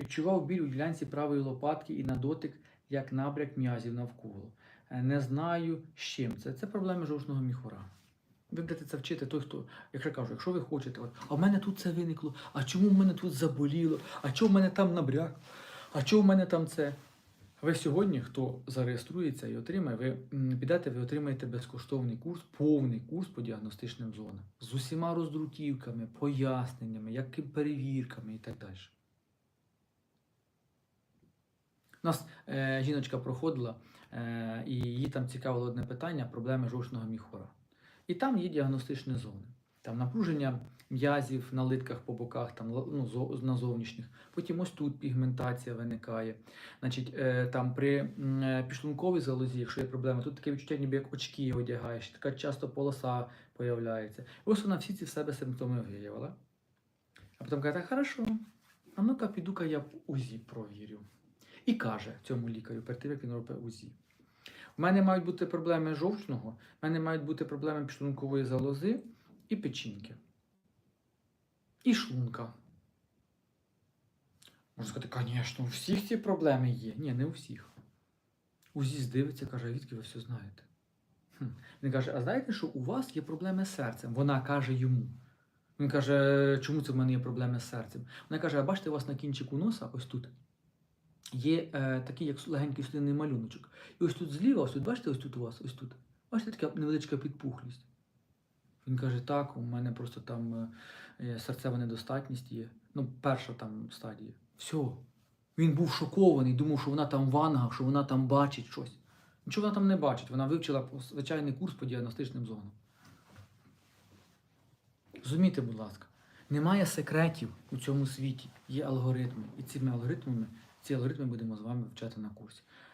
Відчував біль у ділянці правої лопатки і на дотик, як набряк м'язів навколо. Е, Не знаю, з чим це. Це проблеми жовчного міхура. Ви будете це вчити той, хто, якщо кажу, якщо ви хочете, от, а в мене тут це виникло, а чому в мене тут заболіло, а чому в мене там набряк, а чому в мене там це. Ви сьогодні, хто зареєструється і отримає, ви підете, ви отримаєте безкоштовний курс, повний курс по діагностичним зонам з усіма роздруківками, поясненнями, як перевірками і так далі. У нас е, жіночка проходила, е, і її там цікавило одне питання проблеми жовчного міхора. І там є діагностичні зони. Там напруження м'язів на литках по боках, там ну, на зовнішніх. Потім ось тут пігментація виникає. Значить, е, там при е, підшлунковій залозі, якщо є проблема, тут таке відчуття, ніби як очки одягаєш, така часто полоса появляється. Ось вона всі ці в себе симптоми виявила. А потім каже, так, хорошо, а ну-ка піду-ка я УЗІ провірю. І каже цьому лікарю, перед тим, як він робить УЗІ. У мене мають бути проблеми жовчного, в мене мають бути проблеми підшлункової залози і печінки. І шлунка. Можна сказати, звісно, у всіх ці проблеми є. Ні, не у всіх. УЗІ здивиться, каже, «А звідки ви все знаєте? Хм. Він каже, а знаєте, що у вас є проблеми з серцем? Вона каже йому. Він каже, чому це в мене є проблеми з серцем? Вона каже, а бачите, у вас на кінчику носа, ось тут, є е, такий, як легенький слинний малюночок. І ось тут зліва, ось тут, бачите, ось тут у вас, ось тут. Бачите, така невеличка підпухлість. Він каже, так, у мене просто там е, серцева недостатність є. Ну, перша там стадія. Все. Він був шокований, думав, що вона там в ангах, що вона там бачить щось. Нічого вона там не бачить, вона вивчила звичайний курс по діагностичним зонам. Розумійте, будь ласка, немає секретів у цьому світі, є алгоритми. І цими алгоритмами, ці алгоритми будемо з вами вчати на курсі.